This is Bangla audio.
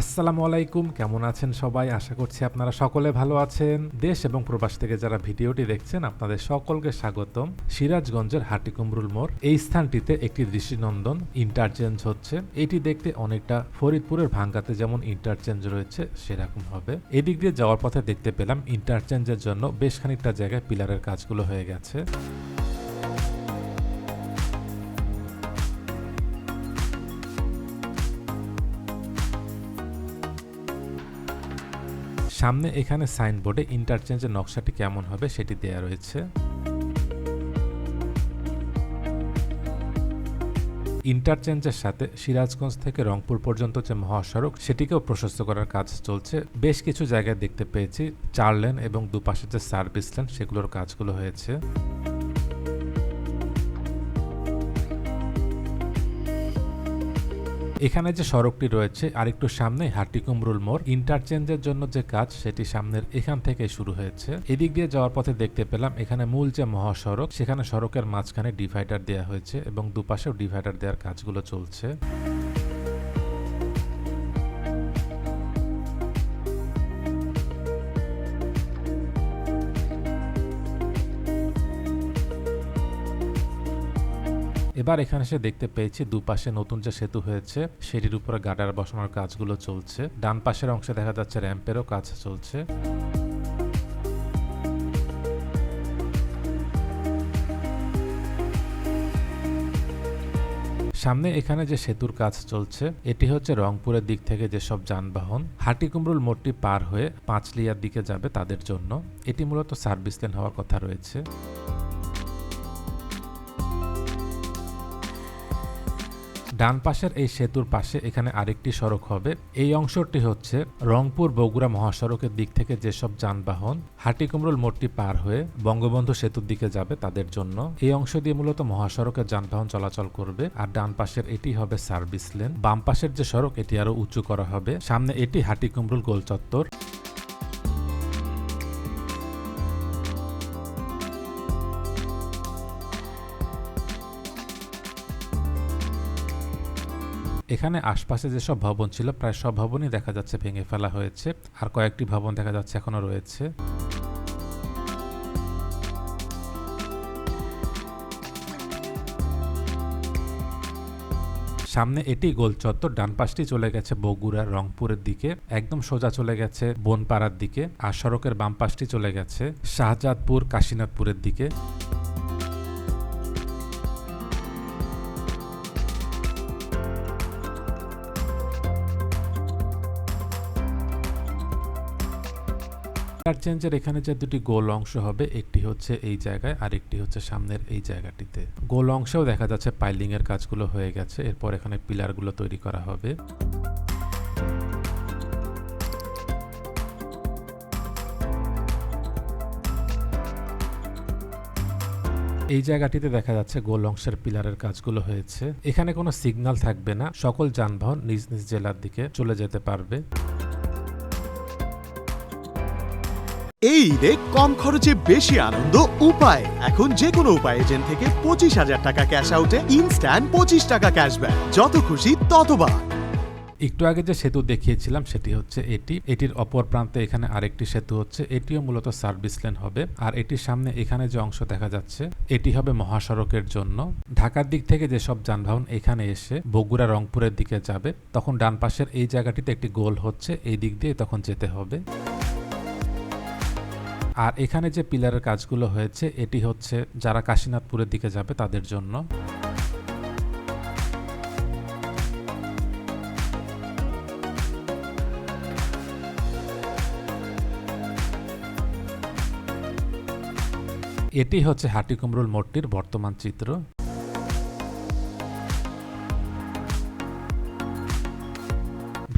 আসসালামু আলাইকুম, কেমন আছেন সবাই? আশা করছি আপনারা সকলে ভালো আছেন। দেশ এবং প্রবাস থেকে যারা ভিডিওটি দেখছেন, আপনাদের সকলকে স্বাগতম। সিরাজগঞ্জের হাটিকুমরুল মোড়, এই স্থানটিতে একটি দৃষ্টিনন্দন ইন্টারচেঞ্জ হচ্ছে। এটি দেখতে অনেকটা ফরিদপুরের ভাঙ্গাতে যেমন ইন্টারচেঞ্জ রয়েছে, সেরকম হবে। এদিক দিয়ে যাওয়ার পথে দেখতে পেলাম ইন্টারচেঞ্জের জন্য বেশ খানিকটা জায়গায় পিলারের কাজগুলো হয়ে গেছে। সামনে এখানে সাইনবোর্ডে ইন্টারচেঞ্জের নকশাটি কেমন হবে সেটি দেয়া রয়েছে। ইন্টারচেঞ্জের সাথে সিরাজগঞ্জ থেকে রংপুর পর্যন্ত যে মহাসড়ক, সেটিকেও প্রশস্ত করার কাজ চলছে। বেশ কিছু জায়গায় দেখতে পেয়েছি, চার লেন এবং দুপাশে যে সার্ভিস লেন সেগুলোর কাজগুলো হয়েছে। এখানে যে সড়কটি রয়েছে, আরেকটু সামনে হাটিকুমরুল মোড়, ইন্টারচেঞ্জের জন্য যে কাজ, সেটি সামনের এখান থেকে শুরু হয়েছে। এদিক দিয়ে যাওয়ার পথে দেখতে পেলাম, এখানে মূল যে মহাসড়ক, সেখানে সড়কের মাঝখানে ডিভাইডার দেওয়া হয়েছে এবং দুপাশেও ডিভাইডার দেওয়ার কাজগুলো চলছে। এবার এখানে সে দেখতে পেয়েছি দুপাশে নতুন যে সেতু হয়েছে সেটির উপরে গাডার বসানোর কাজগুলো চলছে। ডান পাশের অংশে দেখা যাচ্ছে র্যাম্পেরও কাজ চলছে। সামনে এখানে যে সেতুর কাজ চলছে, এটি হচ্ছে রংপুরের দিক থেকে যেসব যানবাহন, হাটিকুমরুল মোড়টি পার হয়ে পাঁচলিয়ার দিকে যাবে তাদের জন্য। এটি মূলত সার্ভিস লেন হওয়ার কথা রয়েছে। ডান পাশের এই সেতুর পাশে এখানে আরেকটি সড়ক হবে। এই অংশটি হচ্ছে রংপুর বগুড়া মহাসড়কের দিক থেকে যেসব যানবাহন হাটিকুমরুল মোড়টি পার হয়ে বঙ্গবন্ধু সেতুর দিকে যাবে তাদের জন্য, এই অংশ দিয়ে মূলত মহাসড়কের যানবাহন চলাচল করবে। আর ডান পাশের এটি হবে সার্ভিস লেন। বাম পাশের যে সড়ক, এটি আরও উঁচু করা হবে। সামনে এটি হাটিকুমরুল গোল চত্বর এখানে আশপাশে যেসব ভবন ছিল, প্রায় সব ভবনই দেখা যাচ্ছে ভেঙে ফেলা হয়েছে। আর কয়েকটি ভবন দেখা যাচ্ছে এখনও রয়েছে। সামনে এটি গোল চত্বর, ডান পাশটি চলে গেছে বগুড়ার রংপুরের দিকে, একদম সোজা চলে গেছে বনপাড়ার দিকে, আর সড়কের বাম পাশটি চলে গেছে শাহজাদপুর কাশীনাথপুরের দিকে। ইন্টারচেঞ্জের এখানে যে দুটি গোল অংশ হবে, একটি হচ্ছে এই জায়গায় আর একটি হচ্ছে সামনের এই জায়গাটিতে। গোল অংশেও দেখা যাচ্ছে পাইলিং এর কাজগুলো হয়ে গেছে, এরপর এখানে পিলারগুলো তৈরি করা হবে। এই জায়গাটিতে দেখা যাচ্ছে গোল অংশের পিলারের কাজগুলো হয়েছে। এখানে কোনো সিগন্যাল থাকবে না, সকল যানবাহন নিজ নিজ জেলার দিকে চলে যেতে পারবে। এই ঈদে কম খরচে বেশি আনন্দ উপায়। এখন যে কোনো উপায় এজেন্ট থেকে পঁচিশ হাজার টাকা ক্যাশ আউটে ইনস্ট্যান্ট পঁচিশ টাকা ক্যাশব্যাক। যত খুশি ততবার। একটু আগে যে সেতু দেখিয়েছিলাম, সেটি হচ্ছে এটি। এটির অপর প্রান্তে এখানে আরেকটি সেতু হচ্ছে। এটিও মূলত সার্ভিস লেন হবে। আর এটির সামনে এখানে যে অংশ দেখা যাচ্ছে, এটি হবে মহাসড়কের জন্য। ঢাকার দিক থেকে যেসব যানবাহন এখানে এসে বগুড়া, রংপুরের দিকে যাবে, তখন ডান পাশের এই জায়গাটিতে একটি গোল হচ্ছে। এই দিক দিয়ে তখন যেতে হবে। আর এখানে যে পিলারের কাজগুলো হয়েছে, এটি হচ্ছে যারা কাশীনাথপুরের দিকে যাবে তাদের জন্য। এটি হচ্ছে হাটিকুমরুল মোড়টির বর্তমান চিত্র।